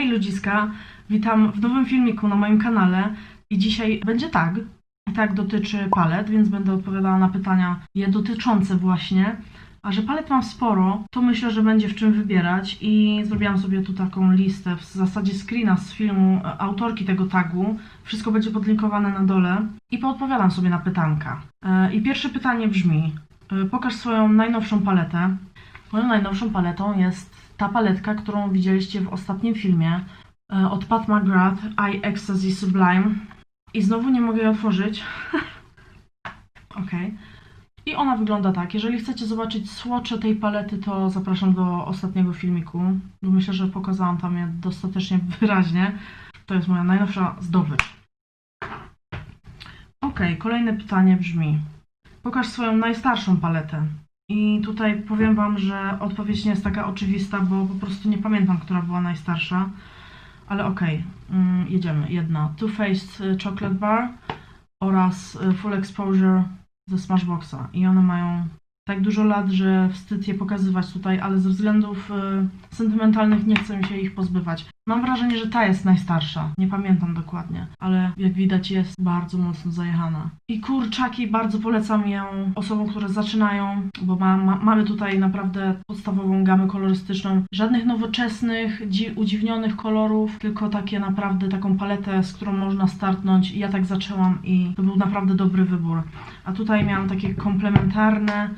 Hej ludziska, witam w nowym filmiku na moim kanale i dzisiaj będzie tag. I tag dotyczy palet, więc będę odpowiadała na pytania je dotyczące właśnie. A że palet mam sporo, to myślę, że będzie w czym wybierać i zrobiłam sobie tu taką listę, w zasadzie screena z filmu e, autorki tego tagu. Wszystko będzie podlinkowane na dole i poodpowiadam sobie na pytanka. E, I pierwsze pytanie brzmi, e, pokaż swoją najnowszą paletę. Moją najnowszą paletą jest ta paletka, którą widzieliście w ostatnim filmie e, od Pat McGrath, I Ecstasy Sublime. I znowu nie mogę jej otworzyć. ok. I ona wygląda tak. Jeżeli chcecie zobaczyć słocze tej palety, to zapraszam do ostatniego filmiku. Myślę, że pokazałam tam je dostatecznie wyraźnie. To jest moja najnowsza zdobycz. Ok, kolejne pytanie brzmi. Pokaż swoją najstarszą paletę. I tutaj powiem Wam, że odpowiedź nie jest taka oczywista, bo po prostu nie pamiętam, która była najstarsza. Ale okej, mm, jedziemy. Jedna Too Faced y, Chocolate Bar oraz y, Full Exposure ze Smashboxa. I one mają tak dużo lat, że wstyd je pokazywać tutaj, ale ze względów y, sentymentalnych nie chcę się ich pozbywać. Mam wrażenie, że ta jest najstarsza. Nie pamiętam dokładnie, ale jak widać jest bardzo mocno zajechana. I kurczaki bardzo polecam ją osobom, które zaczynają, bo ma, ma, mamy tutaj naprawdę podstawową gamę kolorystyczną. Żadnych nowoczesnych, dzi- udziwnionych kolorów, tylko takie naprawdę taką paletę, z którą można startnąć. I ja tak zaczęłam i to był naprawdę dobry wybór. A tutaj miałam takie komplementarne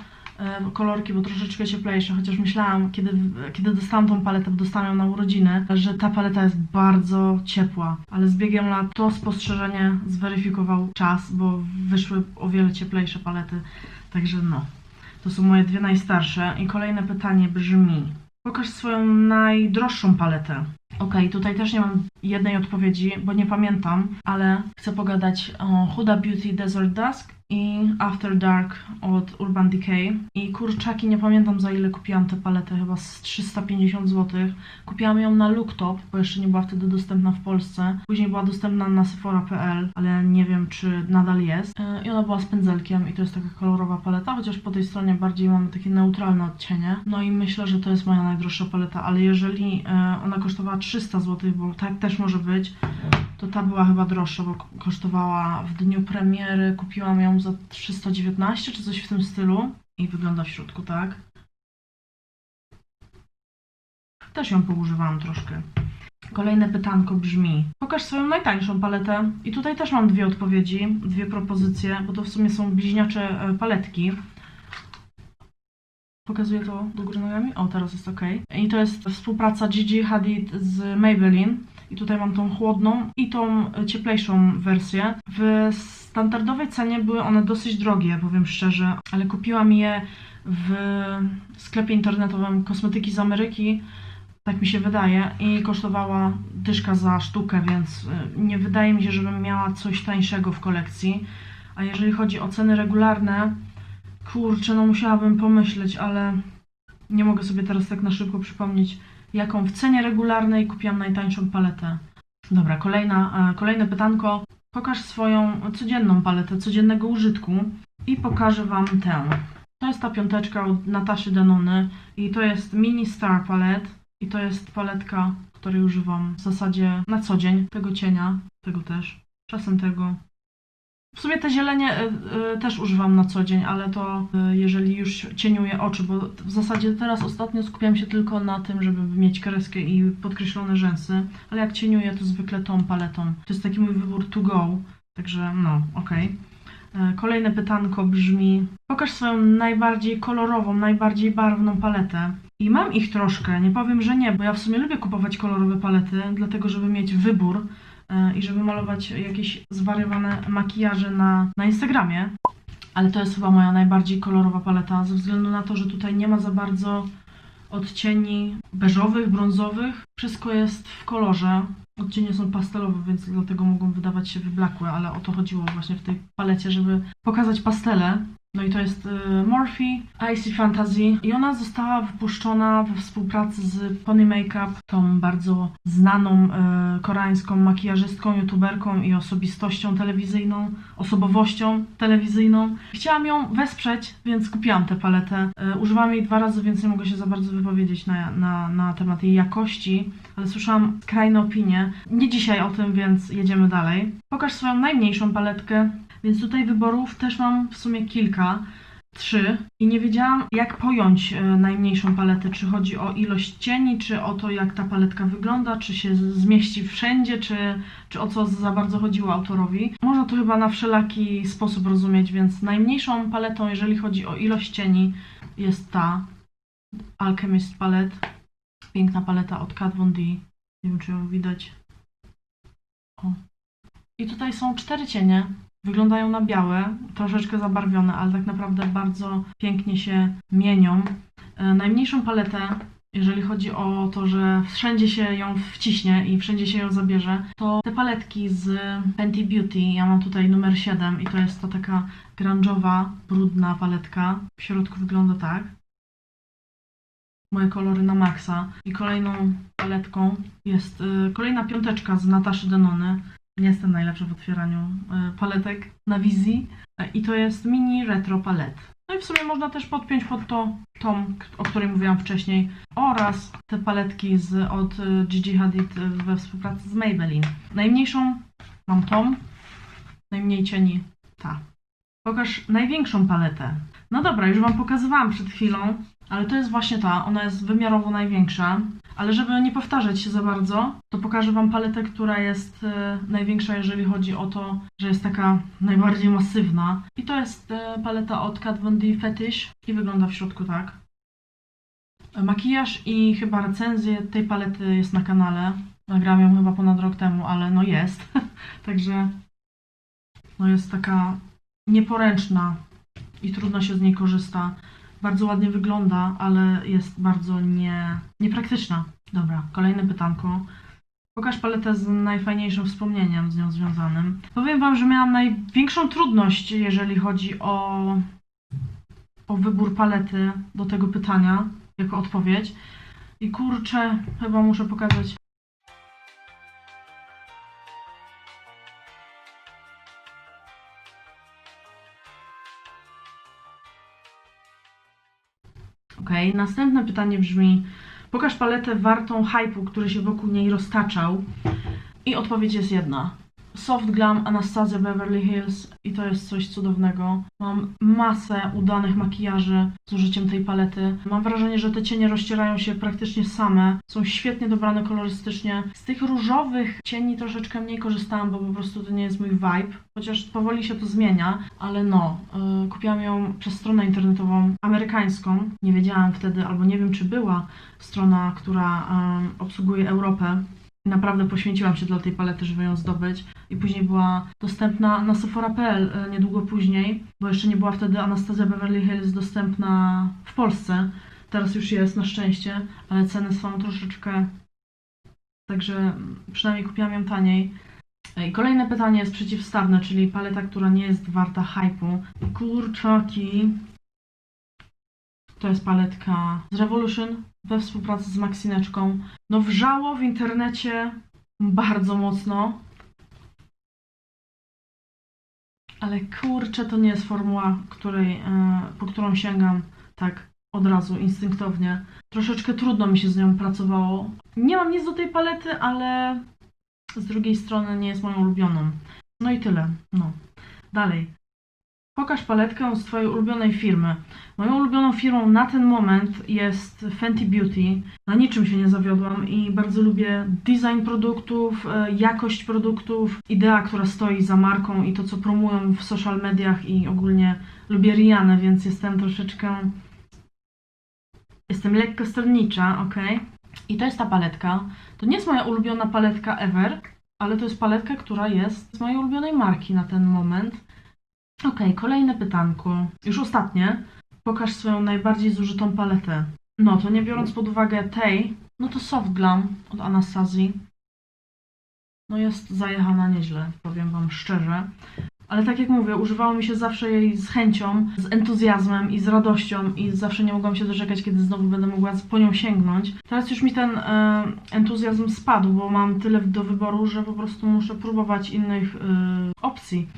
kolorki, bo troszeczkę cieplejsze, chociaż myślałam, kiedy, kiedy dostałam tą paletę, bo dostałam ją na urodziny, że ta paleta jest bardzo ciepła, ale z biegiem lat to spostrzeżenie zweryfikował czas, bo wyszły o wiele cieplejsze palety, także no, to są moje dwie najstarsze. I kolejne pytanie brzmi, pokaż swoją najdroższą paletę. Okej, tutaj też nie mam jednej odpowiedzi, bo nie pamiętam, ale chcę pogadać o Huda Beauty Desert Dusk i After Dark od Urban Decay. I kurczaki, nie pamiętam za ile kupiłam tę paletę, chyba z 350 zł. Kupiłam ją na Looktop, bo jeszcze nie była wtedy dostępna w Polsce. Później była dostępna na sephora.pl, ale nie wiem czy nadal jest. E, I ona była z pędzelkiem i to jest taka kolorowa paleta, chociaż po tej stronie bardziej mamy takie neutralne odcienie. No i myślę, że to jest moja najdroższa paleta, ale jeżeli e, ona kosztowała 300 zł, bo tak też może być, to ta była chyba droższa, bo ko- kosztowała w dniu premiery, kupiłam ją za 319 czy coś w tym stylu i wygląda w środku tak. Też ją poużywałam troszkę. Kolejne pytanko brzmi: Pokaż swoją najtańszą paletę. I tutaj też mam dwie odpowiedzi, dwie propozycje, bo to w sumie są bliźniacze e, paletki. Pokazuję to do góry nogami? O, teraz jest ok. I to jest współpraca Gigi Hadid z Maybelline. I tutaj mam tą chłodną i tą e, cieplejszą wersję. W standardowej cenie były one dosyć drogie, powiem szczerze, ale kupiłam je w sklepie internetowym kosmetyki z Ameryki. Tak mi się wydaje. I kosztowała dyszka za sztukę, więc e, nie wydaje mi się, żebym miała coś tańszego w kolekcji. A jeżeli chodzi o ceny regularne, kurczę, no musiałabym pomyśleć, ale nie mogę sobie teraz tak na szybko przypomnieć, jaką w cenie regularnej kupiłam najtańszą paletę. Dobra, kolejna, e, kolejne pytanko. Pokaż swoją codzienną paletę, codziennego użytku i pokażę Wam tę. To jest ta piąteczka od Nataszy Denony i to jest Mini Star Palette i to jest paletka, której używam w zasadzie na co dzień. Tego cienia, tego też, czasem tego. W sumie te zielenie y, y, też używam na co dzień, ale to y, jeżeli już cieniuję oczy, bo w zasadzie teraz ostatnio skupiam się tylko na tym, żeby mieć kreskę i podkreślone rzęsy, ale jak cieniuję to zwykle tą paletą. To jest taki mój wybór to go, także no, okej. E, Kolejne pytanko brzmi: Pokaż swoją najbardziej kolorową, najbardziej barwną paletę. I mam ich troszkę, nie powiem, że nie, bo ja w sumie lubię kupować kolorowe palety, dlatego żeby mieć wybór e, i żeby malować jakieś zwariowane makijaże na, na Instagramie. Ale to jest chyba moja najbardziej kolorowa paleta, ze względu na to, że tutaj nie ma za bardzo odcieni beżowych, brązowych. Wszystko jest w kolorze. Odcienie są pastelowe, więc dlatego mogą wydawać się wyblakłe, ale o to chodziło właśnie w tej palecie, żeby pokazać pastele. No i to jest y, Morphe Icy Fantasy i ona została wypuszczona we współpracy z Pony Makeup, tą bardzo znaną y, koreańską makijażystką, youtuberką i osobistością telewizyjną, osobowością telewizyjną. Chciałam ją wesprzeć, więc kupiłam tę paletę. Y, używałam jej dwa razy, więc nie mogę się za bardzo wypowiedzieć na, na, na temat jej jakości, ale słyszałam skrajne opinie. Nie dzisiaj o tym, więc jedziemy dalej. Pokaż swoją najmniejszą paletkę. Więc tutaj wyborów też mam w sumie kilka. Trzy. I nie wiedziałam, jak pojąć e, najmniejszą paletę. Czy chodzi o ilość cieni, czy o to, jak ta paletka wygląda, czy się zmieści wszędzie, czy, czy o co za bardzo chodziło autorowi. Można to chyba na wszelaki sposób rozumieć, więc najmniejszą paletą, jeżeli chodzi o ilość cieni, jest ta Alchemist Palette. Piękna paleta od Kat Von D. Nie wiem, czy ją widać. O. I tutaj są cztery cienie. Wyglądają na białe, troszeczkę zabarwione, ale tak naprawdę bardzo pięknie się mienią. E, Najmniejszą paletę, jeżeli chodzi o to, że wszędzie się ją wciśnie i wszędzie się ją zabierze, to te paletki z Fenty Beauty, ja mam tutaj numer 7 i to jest to taka grunge'owa, brudna paletka. W środku wygląda tak. Moje kolory na maksa. I kolejną paletką jest y, kolejna piąteczka z Nataszy Denony. Nie jestem najlepsza w otwieraniu y, paletek na wizji. Y, I to jest mini retro palet. No i w sumie można też podpiąć pod to k- o której mówiłam wcześniej. Oraz te paletki z, od y, Gigi Hadid we współpracy z Maybelline. Najmniejszą mam tą. Najmniej cieni ta. Pokaż największą paletę. No dobra, już Wam pokazywałam przed chwilą, ale to jest właśnie ta. Ona jest wymiarowo największa. Ale żeby nie powtarzać się za bardzo, to pokażę Wam paletę, która jest e, największa, jeżeli chodzi o to, że jest taka najbardziej masywna. I to jest e, paleta od Kat Von D Fetish i wygląda w środku tak. Makijaż i chyba recenzję tej palety jest na kanale. Nagrałam ją chyba ponad rok temu, ale no jest. Także no jest taka nieporęczna i trudno się z niej korzysta. Bardzo ładnie wygląda, ale jest bardzo nie, niepraktyczna. Dobra, kolejne pytanko. Pokaż paletę z najfajniejszym wspomnieniem z nią związanym. Powiem Wam, że miałam największą trudność, jeżeli chodzi o, o wybór palety do tego pytania, jako odpowiedź. I kurczę, chyba muszę pokazać. Okej, następne pytanie brzmi: Pokaż paletę wartą hype'u, który się wokół niej roztaczał. I odpowiedź jest jedna. Soft Glam Anastasia Beverly Hills i to jest coś cudownego. Mam masę udanych makijaży z użyciem tej palety. Mam wrażenie, że te cienie rozcierają się praktycznie same. Są świetnie dobrane kolorystycznie. Z tych różowych cieni troszeczkę mniej korzystałam, bo po prostu to nie jest mój vibe. Chociaż powoli się to zmienia, ale no, yy, kupiłam ją przez stronę internetową amerykańską. Nie wiedziałam wtedy, albo nie wiem, czy była strona, która em, obsługuje Europę. Naprawdę poświęciłam się dla tej palety, żeby ją zdobyć. I później była dostępna na Sephora.pl e, niedługo później, bo jeszcze nie była wtedy Anastazja Beverly Hills dostępna w Polsce. Teraz już jest na szczęście, ale ceny są troszeczkę. Także mm, przynajmniej kupiłam ją taniej. E, I kolejne pytanie jest przeciwstawne, czyli paleta, która nie jest warta hypu. Kurczaki. To jest paletka z Revolution we współpracy z Maxineczką. No wrzało w internecie bardzo mocno. Ale kurczę, to nie jest formuła, której, e, po którą sięgam tak od razu, instynktownie. Troszeczkę trudno mi się z nią pracowało. Nie mam nic do tej palety, ale z drugiej strony nie jest moją ulubioną. No i tyle. No. Dalej. Pokaż paletkę z Twojej ulubionej firmy. Moją ulubioną firmą na ten moment jest Fenty Beauty. Na niczym się nie zawiodłam i bardzo lubię design produktów, e, jakość produktów, idea, która stoi za marką i to, co promują w social mediach i ogólnie lubię Rihanę, więc jestem troszeczkę... Jestem lekko stronnicza, ok? I to jest ta paletka. To nie jest moja ulubiona paletka ever, ale to jest paletka, która jest z mojej ulubionej marki na ten moment. Okej, kolejne pytanko. Już ostatnie. Pokaż swoją najbardziej zużytą paletę. No to nie biorąc pod uwagę tej, no to Soft Glam od Anastazji. No jest zajechana nieźle, powiem Wam szczerze. Ale tak jak mówię, używało mi się zawsze jej z chęcią, z entuzjazmem i z radością i zawsze nie mogłam się doczekać, kiedy znowu będę mogła po nią sięgnąć. Teraz już mi ten e, entuzjazm spadł, bo mam tyle do wyboru, że po prostu muszę próbować innych e, opcji.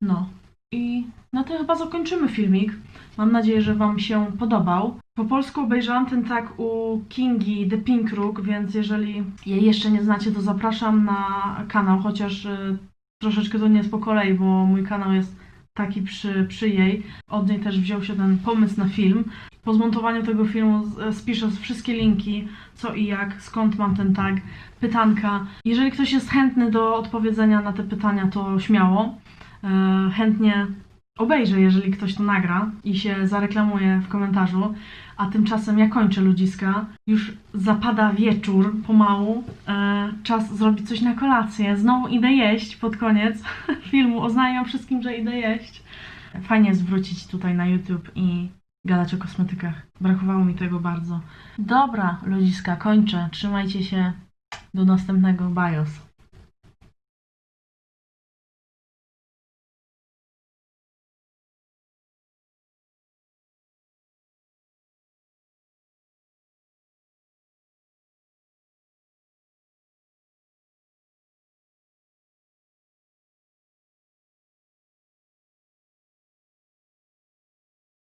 No. I na tym chyba zakończymy filmik. Mam nadzieję, że Wam się podobał. Po polsku obejrzałam ten tak u Kingi The Pink Rook, więc jeżeli jej jeszcze nie znacie, to zapraszam na kanał, chociaż y, troszeczkę to nie jest po kolei, bo mój kanał jest taki przy, przy jej. Od niej też wziął się ten pomysł na film. Po zmontowaniu tego filmu spiszę wszystkie linki, co i jak, skąd mam ten tag, pytanka. Jeżeli ktoś jest chętny do odpowiedzenia na te pytania, to śmiało. E, chętnie obejrzę, jeżeli ktoś to nagra i się zareklamuje w komentarzu. A tymczasem ja kończę ludziska. Już zapada wieczór pomału. E, czas zrobić coś na kolację. Znowu idę jeść pod koniec filmu. Oznajmiam wszystkim, że idę jeść. Fajnie jest wrócić tutaj na YouTube i gadać o kosmetykach. Brakowało mi tego bardzo. Dobra, ludziska, kończę. Trzymajcie się. Do następnego. Bajos.